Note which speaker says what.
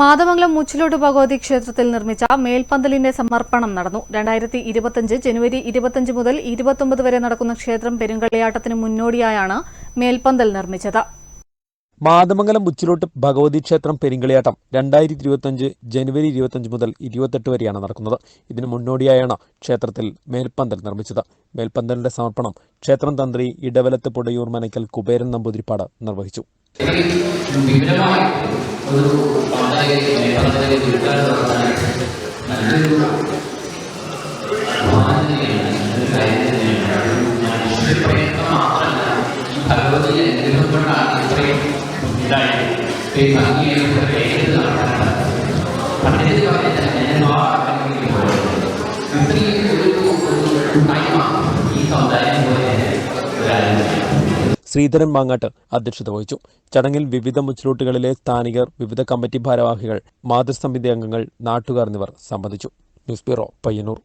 Speaker 1: മാതമംഗലം മുച്ചിലോട്ട് ഭഗവതി ക്ഷേത്രത്തിൽ നിർമ്മിച്ച മേൽപ്പന്തലിന്റെ സമർപ്പണം നടന്നു. രണ്ടായിരത്തി ഇരുപത്തിയഞ്ച് ജനുവരി ഇരുപത്തിയഞ്ച് മുതൽ ഇരുപത്തൊമ്പത് വരെ നടക്കുന്ന ക്ഷേത്രം പെരുങ്കളിയാട്ടത്തിന് മുന്നോടിയായാണ് മേൽപ്പന്തൽ നിർമ്മിച്ചത്.
Speaker 2: മാതമംഗലം മുച്ചിലോട്ട് ഭഗവതി ക്ഷേത്രം പെരിങ്കളിയാട്ടം രണ്ടായിരത്തി ഇരുപത്തിയഞ്ച് ജനുവരി ഇരുപത്തിയഞ്ച് മുതൽ ഇരുപത്തെട്ട് വരെയാണ് നടക്കുന്നത്. ഇതിനു മുന്നോടിയായാണ് ക്ഷേത്രത്തിൽ മേൽപ്പന്തൽ നിർമ്മിച്ചത്. മേൽപ്പന്തലിന്റെ സമർപ്പണം ക്ഷേത്രം തന്ത്രി ഇടവലത്ത് പുടയൂർ മനയ്ക്കൽ കുബേരൻ നമ്പൂതിരിപ്പാട് നിർവഹിച്ചു.
Speaker 3: ഭഗവതിയെ അനുഗ്രഹം കൊണ്ടാണ് ഇത്രയും ഉണ്ടായത് ഈ ഭംഗിയെ ഇത്ര വേഗത്തിൽ നടത്താൻ പണ്ഡിത് പറയുന്ന ജനമാർഗ്ഗങ്ങളിൽ ഇത്രയും ഒരു ഒരു
Speaker 2: ശ്രീധരൻ മാങ്ങാട്ട് അധ്യക്ഷത വഹിച്ചു. ചടങ്ങിൽ വിവിധ മുച്ചിലോട്ടുകളിലെ സ്ഥാനികർ വിവിധ കമ്മിറ്റി ഭാരവാഹികൾ മാതൃസമിതി അംഗങ്ങൾ നാട്ടുകാർ എന്നിവർ സംബന്ധിച്ചു. News bureau Payyanur.